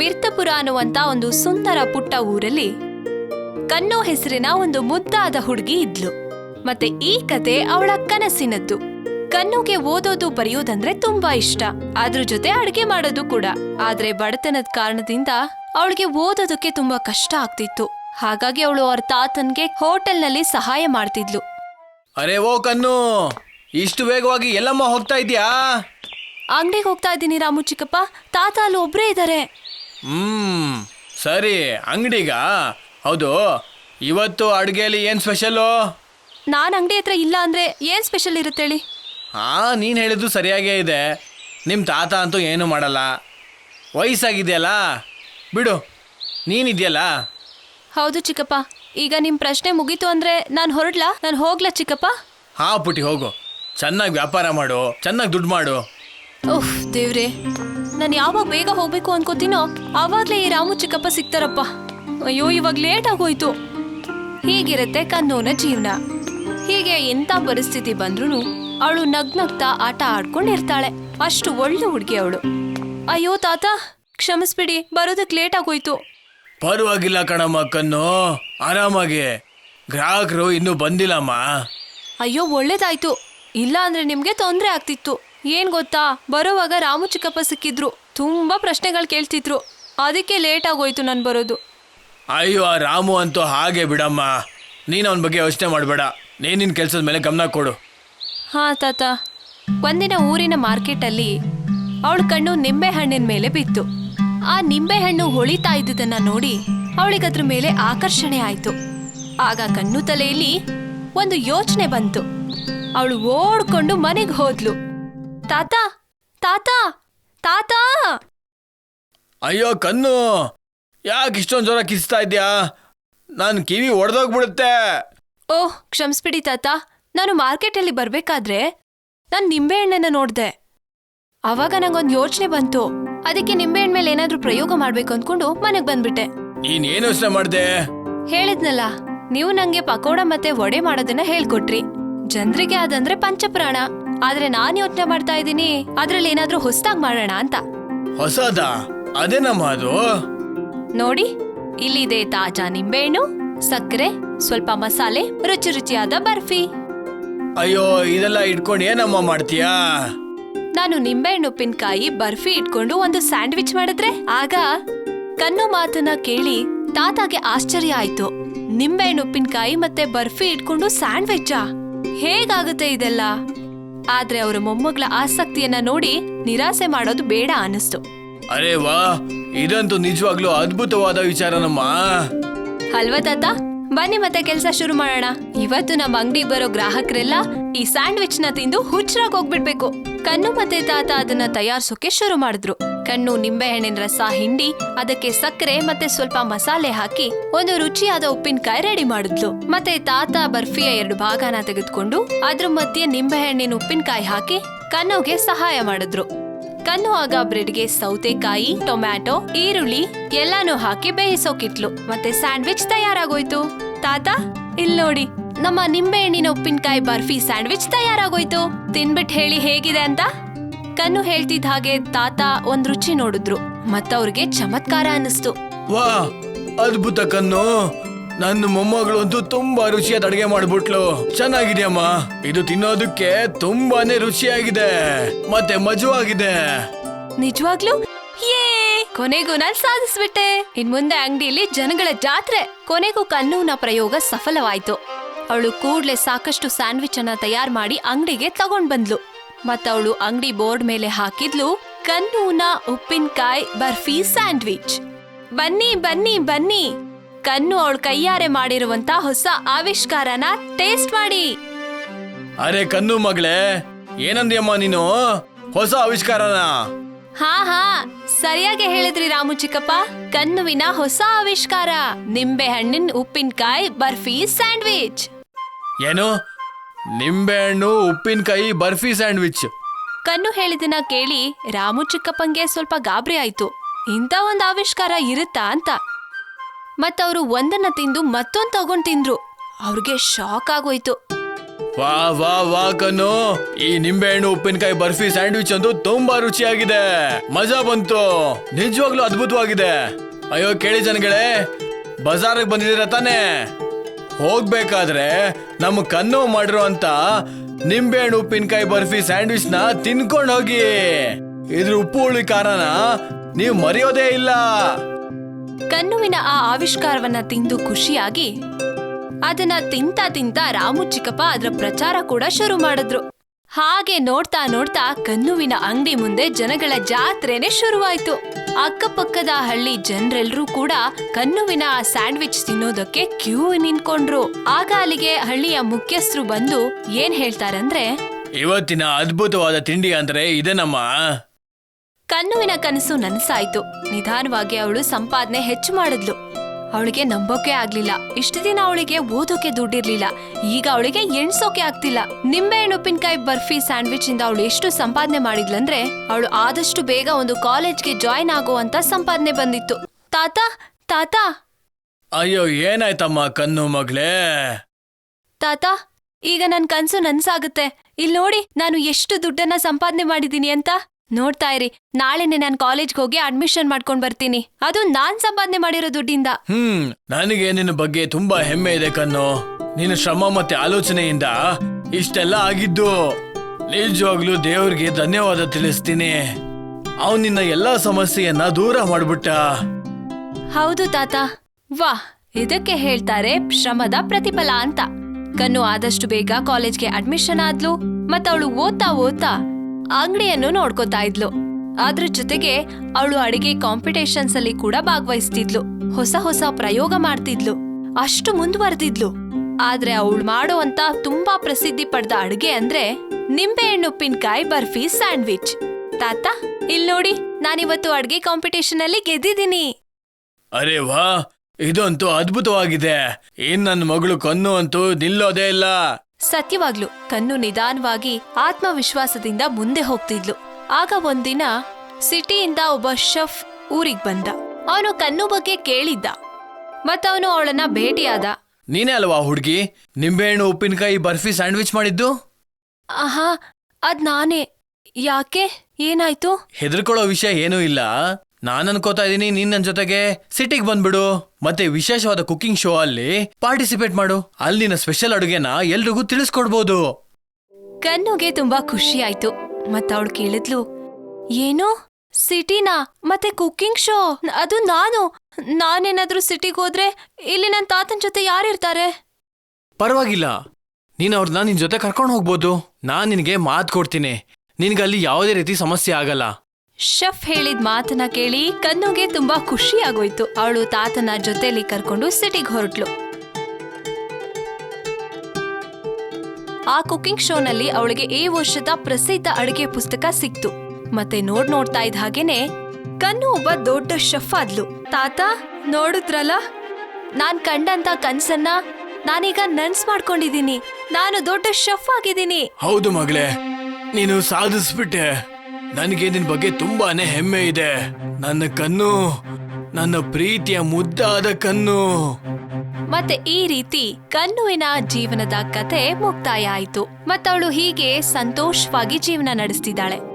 ಮಿರ್ತಪುರ ಅನ್ನುವಂತ ಒಂದು ಸುಂದರ ಪುಟ್ಟ ಊರಲ್ಲಿ ಕನ್ನೋ ಹೆಸರಿನ ಒಂದು ಮುದ್ದಾದ ಹುಡುಗಿ ಇದ್ಲು. ಮತ್ತೆ ಈ ಕತೆ ಅವಳ ಕನಸಿನದ್ದು. ಕನ್ನುಗೆ ಓದೋದು ಬರೆಯೋದಂದ್ರೆ ತುಂಬಾ ಇಷ್ಟ. ಅದ್ರ ಜೊತೆ ಅಡ್ಗೆ ಮಾಡೋದು ಕೂಡ. ಆದ್ರೆ ಬಡತನದ ಕಾರಣದಿಂದ ಅವಳಿಗೆ ಓದೋದಕ್ಕೆ ತುಂಬಾ ಕಷ್ಟ ಆಗ್ತಿತ್ತು. ಹಾಗಾಗಿ ಅವಳು ಅವ್ರ ತಾತನ್ಗೆ ಹೋಟೆಲ್ನಲ್ಲಿ ಸಹಾಯ ಮಾಡ್ತಿದ್ಲು. ಅರೆ ಓ ಕನ್ನು ಇಷ್ಟು ವೇಗವಾಗಿ ಎಲ್ಲಮ್ಮ ಹೋಗ್ತಾ ಇದ್ಯಾ? ಅಂಗಡಿಗೆ ಹೋಗ್ತಾ ಇದ್ದೀನಿ ರಾಮು ಚಿಕ್ಕಪ್ಪ. ತಾತ ಅಲ್ಲಿ ಒಬ್ರೇ ಇದ್ದಾರೆ ಹ್ಮ್ ಸರಿ ಅಂಗಡಿಗ? ಹೌದು ಇವತ್ತು ಅಡುಗೆಯಲ್ಲಿ ಏನು ಸ್ಪೆಷಲ್ಲು ನಾನು ಅಂಗಡಿ ಹತ್ರ ಇಲ್ಲ ಅಂದ್ರೆ ಏನ್ ಸ್ಪೆಷಲ್ ಇರುತ್ತೆ ಹೇಳಿ? ಹಾ ನೀನು ಹೇಳಿದ್ದು ಸರಿಯಾಗೇ ಇದೆ. ನಿಮ್ಮ ತಾತ ಅಂತೂ ಏನು ಮಾಡಲ್ಲ. ವಯಸ್ಸಾಗಿದೆಯಲ್ಲ? ಬಿಡು ನೀನಿದೆಯಲ್ಲ? ಹೌದು ಚಿಕ್ಕಪ್ಪ ಈಗ ನಿಮ್ಮ ಪ್ರಶ್ನೆ ಮುಗೀತು ಅಂದ್ರೆ ನಾನು ಹೊರಡ್ಲಾ? ನಾನು ಹೋಗ್ಲಾ ಚಿಕ್ಕಪ್ಪ? ಹಾ ಪುಟಿ ಹೋಗು. ಚೆನ್ನಾಗಿ ವ್ಯಾಪಾರ ಮಾಡು ಚೆನ್ನಾಗಿ ದುಡ್ಡು ಮಾಡು. ಓಹ್ ದೇವ್ರೆ. ನಾನು ಯಾವಾಗ ಬೇಗ ಹೋಗ್ಬೇಕು ಅನ್ಕೋತೀನೋ ಆವಾಗಲೇ ಈ ರಾಮು ಚಿಕ್ಕಪ್ಪ ಸಿಗ್ತಾರಪ್ಪ. ಅಯ್ಯೋ ಇವಾಗ ಲೇಟ್ ಆಗೋಯ್ತು. ಹೀಗಿರುತ್ತೆ ಕನ್ನೋನ ಜೀವನ. ಹೀಗೆ ಎಂತ ಪರಿಸ್ಥಿತಿ ಬಂದ್ರೂ ಅವಳು ನಗ್ನಗ್ತಾ ಆಟ ಆಡ್ಕೊಂಡಿರ್ತಾಳೆ. ಅಷ್ಟು ಒಳ್ಳೆ ಹುಡುಗಿ ಅವಳು. ಅಯ್ಯೋ ತಾತ ಕ್ಷಮಿಸ್ಬಿಡಿ ಬರೋದಕ್ಕೆ ಲೇಟ್ ಆಗೋಯ್ತು. ಪರವಾಗಿಲ್ಲ ಕಣಮ್ಮ ಕಣ್ಣು ಆರಾಮಾಗಿ. ಗ್ರಾಹಕರು ಇನ್ನೂ ಬಂದಿಲ್ಲಮ್ಮ. ಅಯ್ಯೋ ಒಳ್ಳೇದಾಯ್ತು. ಇಲ್ಲ ಅಂದ್ರೆ ನಿಮ್ಗೆ ತೊಂದರೆ ಆಗ್ತಿತ್ತು. ಏನ್ ಗೊತ್ತಾ? ಬರೋವಾಗ ರಾಮು ಚಿಕ್ಕಪ್ಪ ಸಿಕ್ಕಿದ್ರು. ತುಂಬಾ ಪ್ರಶ್ನೆಗಳು ಕೇಳ್ತಿದ್ರು. ಅದಕ್ಕೆ ಲೇಟ್ ಆಗೋಯ್ತು ನಾನು ಬರೋದು. ಅಯ್ಯೋ ಆ ರಾಮು ಅಂತೂ ಹಾಗೆ ಬಿಡಮ್ಮ. ನೀನು ಅವನ ಬಗ್ಗೆ ಯೋಚನೆ ಮಾಡಬೇಡ. ನೀನಿನ್ ಕೆಲ್ಸದ ಮೇಲೆ ಗಮನ ಕೊಡು. ಹಾ ತಾತ. ಒಂದಿನ ಊರಿನ ಮಾರ್ಕೆಟಲ್ಲಿ ಅವಳ ಕಣ್ಣು ನಿಂಬೆ ಹಣ್ಣಿನ ಮೇಲೆ ಬಿತ್ತು. ಆ ನಿಂಬೆ ಹಣ್ಣು ಹೊಳಿತಾ ಇದ್ದುದನ್ನ ನೋಡಿ ಅವಳಿಗದ್ರ ಮೇಲೆ ಆಕರ್ಷಣೆ ಆಯ್ತು. ಆಗ ಕಣ್ಣು ತಲೆಯಲ್ಲಿ ಒಂದು ಯೋಚನೆ ಬಂತು. ಅವಳು ಓಡ್ಕೊಂಡು ಮನೆಗೆ ಹೋದ್ಲು. ತಾತ ತಾತ ತಾತ! ಅಯ್ಯೋ ಕಣ್ಣು! ಯಾಕೆ ಇಷ್ಟೊಂದು ಜ್ವರ ಕಿಸ್ತಾ ಇದ್ಯಾ? ನಾನು ಕಿವಿ ಒಡೆದೋಗ್ಬಿಡುತ್ತೆ. ಓಹ್ ಕ್ಷಮಿಸ್ಬಿಡಿ ತಾತ. ನಾನು ಮಾರ್ಕೆಟಲ್ಲಿ ಬರ್ಬೇಕಾದ್ರೆ ನಾನು ನಿಂಬೆಹಣ್ಣನ್ನ ನೋಡ್ದೆ. ಅವಾಗ ನಂಗೊಂದು ಯೋಚನೆ ಬಂತು. ಅದಕ್ಕೆ ನಿಂಬೆಹಣ್ಣು ಮೇಲೆ ಏನಾದ್ರೂ ಪ್ರಯೋಗ ಮಾಡ್ಬೇಕು ಅಂದ್ಕೊಂಡು ಮನೆಗೆ ಬಂದ್ಬಿಟ್ಟೆ. ನೀನ್ ಏನು ಯೋಚನೆ ಮಾಡ್ದೆ? ಹೇಳಿದ್ನಲ್ಲ ನೀವು ನಂಗೆ ಪಕೋಡ ಮತ್ತೆ ವಡೆ ಮಾಡೋದನ್ನ ಹೇಳ್ಕೊಟ್ರಿ. ಜನರಿಗೆ ಅದಂದ್ರೆ ಪಂಚಪ್ರಾಣ. ಆದ್ರೆ ನಾನ್ ಯೋಚನೆ ಮಾಡ್ತಾ ಇದ್ದೀನಿ. ಅದ್ರಲ್ಲಿ ಏನಾದ್ರೂ ಹೊಸದಾಗಿ ಮಾಡೋಣ ಅಂತ. ಹೊಸದ? ಅದೇನಮ್ಮ ಅದು. ನೋಡಿ ಇಲ್ಲಿದೆ ತಾಜಾ ನಿಂಬೆಹಣ್ಣು ಸಕ್ಕರೆ ಸ್ವಲ್ಪ ಮಸಾಲೆ ರುಚಿ ರುಚಿಯಾದ ಬರ್ಫಿ. ಅಯ್ಯೋ ಇದೆಲ್ಲ ಇಟ್ಕೊಂಡು ಏನಮ್ಮ ಮಾಡ್ತೀಯಾ? ನಾನು ನಿಂಬೆಹಣ್ಣು ಉಪ್ಪಿನಕಾಯಿ ಬರ್ಫಿ ಇಟ್ಕೊಂಡು ಒಂದು ಸ್ಯಾಂಡ್ವಿಚ್ ಮಾಡಿದ್ರೆ ಆಗ ಕಣ್ಣು ಮಾತನ್ನ ಕೇಳಿ ತಾತಾಗೆ ಆಶ್ಚರ್ಯ ಆಯ್ತು. ನಿಂಬೆಹಣ್ಣು ಉಪ್ಪಿನಕಾಯಿ ಮತ್ತೆ ಬರ್ಫಿ ಇಟ್ಕೊಂಡು ಸ್ಯಾಂಡ್ವಿಚ್ಚಾ? ಹೇಗಾಗುತ್ತೆ ಇದೆಲ್ಲ? ಆದ್ರೆ ಅವರ ಮೊಮ್ಮಗಳ ಆಸಕ್ತಿಯನ್ನ ನೋಡಿ ನಿರಾಸೆ ಮಾಡೋದು ಬೇಡ ಅನಿಸ್ತು ಅರೆ ವಾ ಇದಂತೂ ನಿಜವಾಗ್ಲೂ ಅದ್ಭುತವಾದ ವಿಚಾರನಮ್ಮ. ಅಲ್ವಾ ತಾತ? ಬನ್ನಿ ಮತ್ತೆ ಕೆಲಸ ಶುರು ಮಾಡೋಣ. ಇವತ್ತು ನಮ್ಮ ಅಂಗಡಿ ಬರೋ ಗ್ರಾಹಕರೆಲ್ಲ ಈ ಸ್ಯಾಂಡ್ವಿಚ್ನ ತಿಂದು ಹುಚ್ಚರಾಗಿ ಹೋಗ್ಬಿಡ್ಬೇಕು. ಕಣ್ಣು ಮತ್ತೆ ತಾತ ಅದನ್ನ ತಯಾರಿಸೋಕೆ ಶುರು ಮಾಡಿದ್ರು. ಕಣ್ಣು ನಿಂಬೆಹಣ್ಣಿನ ರಸ ಹಿಂಡಿ, ಅದಕ್ಕೆ ಸಕ್ಕರೆ ಮತ್ತೆ ಸ್ವಲ್ಪ ಮಸಾಲೆ ಹಾಕಿ ಒಂದು ರುಚಿಯಾದ ಉಪ್ಪಿನಕಾಯಿ ರೆಡಿ ಮಾಡಿದ್ಲು. ಮತ್ತೆ ತಾತ ಬರ್ಫಿಯ ಎರಡು ಭಾಗನ ತೆಗೆದುಕೊಂಡು ಅದ್ರ ಮಧ್ಯೆ ನಿಂಬೆಹಣ್ಣಿನ ಉಪ್ಪಿನಕಾಯಿ ಹಾಕಿ ಕಣ್ಣುಗೆ ಸಹಾಯ ಮಾಡಿದ್ರು. ಕಣ್ಣು ಆಗ ಬ್ರೆಡ್ಗೆ ಸೌತೆಕಾಯಿ, ಟೊಮ್ಯಾಟೊ, ಈರುಳ್ಳಿ ಎಲ್ಲಾನು ಹಾಕಿ ಬೇಯಿಸೋಕಿಟ್ಲು. ಮತ್ತೆ ಸ್ಯಾಂಡ್ವಿಚ್ ತಯಾರಾಗೋಯ್ತು. ತಾತ, ಇಲ್ ನೋಡಿ, ನಮ್ಮ ನಿಂಬೆಹಣ್ಣಿನ ಉಪ್ಪಿನಕಾಯಿ ಬರ್ಫಿ ಸ್ಯಾಂಡ್ವಿಚ್ ತಯಾರಾಗೋಯ್ತು. ತಿನ್ಬಿಟ್ ಹೇಳಿ ಹೇಗಿದೆ ಅಂತ? ಕಣ್ಣು ಹೇಳ್ತಿದ್ ಹಾಗೆ ತಾತ ಒಂದ್ ರುಚಿ ನೋಡಿದ್ರು. ಮತ್ತವ್ರಿಗೆ ಚಮತ್ಕಾರ ಅನ್ನಿಸ್ತು. ವಾ ಅದ್ಭುತ ಕಣ್ಣು. ನನ್ನ ಮೊಮ್ಮಗಳು ಅಂತೂ ತುಂಬಾ ರುಚಿಯಾದ ಅಡುಗೆ ಮಾಡ್ಬಿಟ್ಲು. ಚೆನ್ನಾಗಿದೆಯಮ್ಮ ಇದು ತಿನ್ನೋದಕ್ಕೆ ತುಂಬಾನೇ ರುಚಿಯಾಗಿದೆ. ಮತ್ತೆ ಮಜವಾಗಿದೆ. ನಿಜವಾಗ್ಲೂ? ಯೇ ಕೊನೆಗೂ ನಾನ್ ಸಾಧಿಸ್ಬಿಟ್ಟೆ. ಇನ್ ಮುಂದೆ ಅಂಗಡಿಯಲ್ಲಿ ಜನಗಳ ಜಾತ್ರೆ. ಕೊನೆಗೂ ಕನ್ನೂನ ಪ್ರಯೋಗ ಸಫಲವಾಯ್ತು. ಅವಳು ಕೂಡ್ಲೆ ಸಾಕಷ್ಟು ಸ್ಯಾಂಡ್ವಿಚ್ ಅನ್ನ ತಯಾರು ಮಾಡಿ ಅಂಗಡಿಗೆ ತಗೊಂಡ್ ಬಂದ್ಲು ಮತ್ತವಳು ಅಂಗಡಿ ಬೋರ್ಡ್ ಮೇಲೆ ಹಾಕಿದ್ಲು ಕನ್ನೂನ ಉಪ್ಪಿನಕಾಯಿ ಬರ್ಫಿ ಸ್ಯಾಂಡ್ವಿಚ್. ಬನ್ನಿ ಬನ್ನಿ ಬನ್ನಿ. ಕಣ್ಣು ಅವಳ ಕೈಯಾರೆ ಮಾಡಿರುವಂತ ಹೊಸ ಆವಿಷ್ಕಾರನ ಟೇಸ್ಟ್ ಮಾಡಿ. ಅರೆ ಕಣ್ಣು ಮಗಳೇ ಏನಂದ್ಯಮ್ಮ ನೀನು? ಹೊಸ ಆವಿಷ್ಕಾರನ? ಹಾ ಹಾ ಸರಿಯಾಗಿ ಹೇಳಿದ್ರಿ ರಾಮು ಚಿಕ್ಕಪ್ಪ. ಕನ್ನುವಿನ ಹೊಸ ಆವಿಷ್ಕಾರ. ನಿಂಬೆ ಹಣ್ಣಿನ ಉಪ್ಪಿನಕಾಯಿ ಬರ್ಫಿ ಸ್ಯಾಂಡ್ವಿಚ್. ಏನು? ನಿಂಬೆಹಣ್ಣು ಉಪ್ಪಿನಕಾಯಿ ಬರ್ಫಿ ಸ್ಯಾಂಡ್ವಿಚ್. ಕಣ್ಣು ಹೇಳಿದನ್ನ ಕೇಳಿ ರಾಮು ಚಿಕ್ಕಪ್ಪಂಗೆ ಸ್ವಲ್ಪ ಗಾಬರಿ ಆಯ್ತು. ಇಂಥ ಒಂದು ಆವಿಷ್ಕಾರ ಇರುತ್ತಾ ಅಂತ. ಮತ್ತವರು ಒಂದನ್ನ ತಿಂದು ಮತ್ತೊಂದು ತಗೊಂಡ್ ತಿಂದ್ರು. ಅವ್ರಿಗೆ ಶಾಕ್ ಆಗೋಯ್ತು. ವಾ ವಾ ವಾ ಕನ್ನು ಈ ನಿಂಬೆಹಣ್ಣು ಉಪ್ಪಿನಕಾಯಿ ಬರ್ಫಿ ಸ್ಯಾಂಡ್ವಿಚ್ ಅಂತೂ ತುಂಬಾ ರುಚಿಯಾಗಿದೆ. ಮಜಾ ಬಂತು. ನಿಜವಾಗ್ಲೂ ಅದ್ಭುತವಾಗಿದೆ. ಅಯ್ಯೋ ಕೇಳಿ ಜನಗಳೇ ಬಜಾರ್ಗೆ ಬಂದಿದ್ದೀರ ತಾನೇ? ಹೋಗ್ಬೇಕಾದ್ರೆ ನಮ್ಮ ಕನ್ನು ಮಾಡಿರೋ ಅಂತ ನಿಂಬೆಹಣ್ಣು ಉಪ್ಪಿನಕಾಯಿ ಬರ್ಫಿ ಸ್ಯಾಂಡ್ವಿಚ್ನ ತಿನ್ಕೊಂಡು ಹೋಗಿ. ಇದ್ರ ಉಪ್ಪು ಹುಳಿ ಖಾರನ ನೀವು ಮರೆಯೋದೇ ಇಲ್ಲ. ಕನ್ನುವಿನ ಆ ಆವಿಷ್ಕಾರವನ್ನ ತಿಂದು ಖುಷಿಯಾಗಿ ಅದನ್ನ ತಿಂತ ತಿಂತ ರಾಮು ಚಿಕ್ಕಪ್ಪ ಅದರ ಪ್ರಚಾರ ಕೂಡ ಶುರು ಮಾಡಿದ್ರು. ಹಾಗೆ ನೋಡ್ತಾ ನೋಡ್ತಾ ಕನ್ನುವಿನ ಅಂಗಡಿ ಮುಂದೆ ಜನಗಳ ಜಾತ್ರೆನೆ ಶುರುವಾಯ್ತು. ಅಕ್ಕಪಕ್ಕದ ಹಳ್ಳಿ ಜನರೆಲ್ಲರೂ ಕೂಡ ಕನ್ನುವಿನ ಆ ಸ್ಯಾಂಡ್ವಿಚ್ ತಿನ್ನೋದಕ್ಕೆ ಕ್ಯೂ ನಿಂತ್ಕೊಂಡ್ರು. ಆಗ ಅಲ್ಲಿಗೆ ಹಳ್ಳಿಯ ಮುಖ್ಯಸ್ಥರು ಬಂದು ಏನ್ ಹೇಳ್ತಾರಂದ್ರೆ ಇವತ್ತಿನ ಅದ್ಭುತವಾದ ತಿಂಡಿ ಅಂದ್ರೆ ಇದೇನಮ್ಮ ಕನ್ನುವಿನ ಕನಸು ನನಸಾಯ್ತು. ನಿಧಾನವಾಗಿ ಅವಳು ಸಂಪಾದನೆ ಹೆಚ್ಚು ಮಾಡಿದ್ಲು. ಅವಳಿಗೆ ನಂಬೋಕೆ ಆಗ್ಲಿಲ್ಲ. ಇಷ್ಟು ದಿನ ಅವಳಿಗೆ ಓದೋಕೆ ದುಡ್ಡಿರ್ಲಿಲ್ಲ. ಈಗ ಅವಳಿಗೆ ಎಣ್ಸೋಕೆ ಆಗ್ತಿಲ್ಲ. ನಿಂಬೆಹಣ್ಣು ಉಪ್ಪಿನಕಾಯಿ ಬರ್ಫಿ ಸ್ಯಾಂಡ್ವಿಚ್ ಇಂದ ಅವಳು ಎಷ್ಟು ಸಂಪಾದನೆ ಮಾಡಿದ್ಲಂದ್ರೆ ಅವಳು ಆದಷ್ಟು ಬೇಗ ಒಂದು ಕಾಲೇಜ್ಗೆ ಜಾಯ್ನ್ ಆಗುವಂತ ಸಂಪಾದನೆ ಬಂದಿತ್ತು. ತಾತ ತಾತ! ಅಯ್ಯೋ ಏನಾಯ್ತಮ್ಮ ಕನ್ನು ಮಗ್ಳೇ ತಾತ ಈಗ ನನ್ ಕನ್ಸು ನನ್ಸಾಗುತ್ತೆ. ಇಲ್ ನೋಡಿ ನಾನು ಎಷ್ಟು ದುಡ್ಡನ್ನ ಸಂಪಾದನೆ ಮಾಡಿದೀನಿ ಅಂತ? ನೋಡ್ತಾ ಇರಿ ನಾಳೆನೆ ನಾನು ಕಾಲೇಜ್ಗೆ ಹೋಗಿ ಅಡ್ಮಿಷನ್ ಮಾಡ್ಕೊಂಡ್ ಬರ್ತೀನಿ. ಅದು ನಾನ್ ಸಂಪಾದನೆ ಮಾಡಿರೋ ದುಡ್ಡಿಂದ. ಹ್ಮ್ ನನಗೆ ನಿನ್ನ ಬಗ್ಗೆ ತುಂಬಾ ಹೆಮ್ಮೆ ಇದೆ ಕಣ್ಣು. ನಿನ್ನ ಶ್ರಮ ಮತ್ತೆ ಆಲೋಚನೆಯಿಂದ ಇಷ್ಟೆಲ್ಲ ಆಗಿದ್ದು ನಿಜವಾಗ್ಲೂ ದೇವ್ರಿಗೆ ಧನ್ಯವಾದ ತಿಳಿಸ್ತೀನಿ. ಅವ್ ನಿನ್ನ ಎಲ್ಲಾ ಸಮಸ್ಯೆಯನ್ನ ದೂರ ಮಾಡ್ಬಿಟ್ಟ. ಹೌದು ತಾತ. ವಾ ಇದಕ್ಕೆ ಹೇಳ್ತಾರೆ ಶ್ರಮದ ಪ್ರತಿಫಲ ಅಂತ. ಕಣ್ಣು ಆದಷ್ಟು ಬೇಗ ಕಾಲೇಜ್ಗೆ ಅಡ್ಮಿಷನ್ ಆದ್ಲು ಮತ್ತವಳು ಓದ್ತಾ ಓದ್ತಾ ಅಂಗಡಿಯನ್ನು ನೋಡ್ಕೋತಾ ಇದ್ಲು. ಅದ್ರ ಜೊತೆಗೆ ಅವಳು ಅಡಿಗೆ ಕಾಂಪಿಟೇಷನ್ಸ್ ಅಲ್ಲಿ ಕೂಡ ಭಾಗವಹಿಸ್ತಿದ್ಲು. ಹೊಸ ಹೊಸ ಪ್ರಯೋಗ ಮಾಡ್ತಿದ್ಲು. ಅಷ್ಟು ಮುಂದುವರೆದಿದ್ಲು. ಆದ್ರೆ ಅವಳು ಮಾಡುವಂತ ತುಂಬಾ ಪ್ರಸಿದ್ಧಿ ಪಡೆದ ಅಡುಗೆ ಅಂದ್ರೆ ನಿಂಬೆಹಣ್ಣು ಉಪ್ಪಿನಕಾಯಿ ಬರ್ಫಿ ಸ್ಯಾಂಡ್ವಿಚ್. ತಾತ, ಇಲ್ ನೋಡಿ, ನಾನಿವತ್ತು ಅಡ್ಗೆ ಕಾಂಪಿಟೇಷನ್ ಅಲ್ಲಿ ಗೆದ್ದಿದ್ದೀನಿ. ಅರೆ ವಾ ಇದಂತೂ ಅದ್ಭುತವಾಗಿದೆ. ಇನ್ ನನ್ನ ಮಗಳು ಕನ್ನು ಅಂತೂ ನಿಲ್ಲೋದೇ ಇಲ್ಲ. ಸತ್ಯವಾಗ್ಲು. ಕಣ್ಣು ನಿಧಾನವಾಗಿ ಆತ್ಮವಿಶ್ವಾಸದಿಂದ ಮುಂದೆ ಹೋಗ್ತಿದ್ಲು. ಆಗ ಒಂದಿನ ಸಿಟಿಯಿಂದ ಒಬ್ಬ ಶೆಫ್ ಊರಿಗ್ ಬಂದ. ಅವನು ಕಣ್ಣು ಬಗ್ಗೆ ಕೇಳಿದ್ದ. ಮತ್ತವನು ಅವಳನ್ನ ಭೇಟಿಯಾದ. ನೀನೇ ಅಲ್ವಾ ಹುಡ್ಗಿ? ನಿಂಬೆಹಣ್ಣು ಉಪ್ಪಿನಕಾಯಿ ಬರ್ಫಿ ಸ್ಯಾಂಡ್ವಿಚ್ ಮಾಡಿದ್ದು? ಆಹಾ ಅದ್ ನಾನೇ. ಯಾಕೆ? ಏನಾಯ್ತು? ಹೆದರ್ಕೊಳ್ಳೋ ವಿಷಯ ಏನೂ ಇಲ್ಲ. ನಾನು ಅನ್ಕೋತಾ ಇದೀನಿ ನೀನ್ ನನ್ ಜೊತೆಗೆ. ಸಿಟಿಗೆ ಬಂದ್ಬಿಡು. ಮತ್ತೆ ವಿಶೇಷವಾದ ಕುಕಿಂಗ್ ಶೋ ಅಲ್ಲಿ ಪಾರ್ಟಿಸಿಪೇಟ್ ಮಾಡು. ಅಲ್ಲಿನ ಸ್ಪೆಷಲ್ ಅಡುಗೆನ ಎಲ್ರಿಗೂ ತಿಳಿಸ್ಕೊಡ್ಬೋದು. ಕನ್ನುಗೆ ತುಂಬಾ ಖುಷಿ ಆಯ್ತು. ಮತ್ತವಳು ಕೇಳಿದ್ಲು ಏನು? ಸಿಟಿನಾ? ಮತ್ತೆ ಕುಕ್ಕಿಂಗ್ ಶೋ ಅದು ನಾನು. ನಾನೇನಾದ್ರೂ ಸಿಟಿಗೆ ಹೋದ್ರೆ ಇಲ್ಲಿ ನನ್ನ ತಾತನ ಜೊತೆ ಯಾರಿರ್ತಾರೆ ಪರವಾಗಿಲ್ಲ. ನೀನು ಅವ್ರನ್ನ ನಿನ್ ಜೊತೆ ಕರ್ಕೊಂಡು ಹೋಗ್ಬೋದು. ನಾನ್ ನಿನಗೆ ಮಾತು ಕೊಡ್ತೀನಿ. ನಿನ್ಗೆ ಅಲ್ಲಿ ಯಾವುದೇ ರೀತಿ ಸಮಸ್ಯೆ ಆಗಲ್ಲ. ಶೆಫ್ ಹೇಳಿದ ಮಾತನ್ನ ಕೇಳಿ ಕನ್ನುಗೆ ತುಂಬಾ ಖುಷಿ ಆಗೋಯ್ತು ಅವಳು ತಾತನ ಜೊತೆಲಿ ಕರ್ಕೊಂಡು ಸಿಟಿಗೆ ಹೊರಟ್ಲು. ಆ ಕುಕಿಂಗ್ ಶೋನಲ್ಲಿ ಅವಳಿಗೆ ಈ ವರ್ಷದ ಪ್ರಸಿದ್ಧ ಅಡುಗೆ ಪುಸ್ತಕ ಸಿಕ್ತು. ಮತ್ತೆ ನೋಡ್ ನೋಡ್ತಾ ಇದ್ದ ಹಾಗೇನೆ ಕನ್ನು ಒಬ್ಬ ದೊಡ್ಡ ಶೆಫ್ ಆದ್ಲು. ತಾತ, ನೋಡಿದ್ರಲ್ಲ? ನಾನ್ ಕಂಡಂತ ಕನ್ಸನ್ನ ನಾನೀಗ ನನ್ಸ್ ಮಾಡ್ಕೊಂಡಿದೀನಿ ನಾನು ದೊಡ್ಡ ಶೆಫ್ ಆಗಿದ್ದೀನಿ. ಹೌದು ಮಗಳೇ, ನೀನು ಸಾಧಿಸ್ಬಿಟ್ಟೆ. ನನಗೆ ನಿನ್ ಬಗ್ಗೆ ತುಂಬಾನೇ ಹೆಮ್ಮೆ ಇದೆ. ನನ್ನ ಕಣ್ಣು, ನನ್ನ ಪ್ರೀತಿಯ ಮುದ್ದಾದ ಕಣ್ಣು. ಮತ್ತೆ ಈ ರೀತಿ ಕಣ್ಣುವಿನ ಜೀವನದ ಕತೆ ಮುಕ್ತಾಯ ಆಯ್ತು. ಮತ್ತವಳು ಹೀಗೆ ಸಂತೋಷವಾಗಿ ಜೀವನ ನಡೆಸ್ತಿದ್ದಾಳೆ.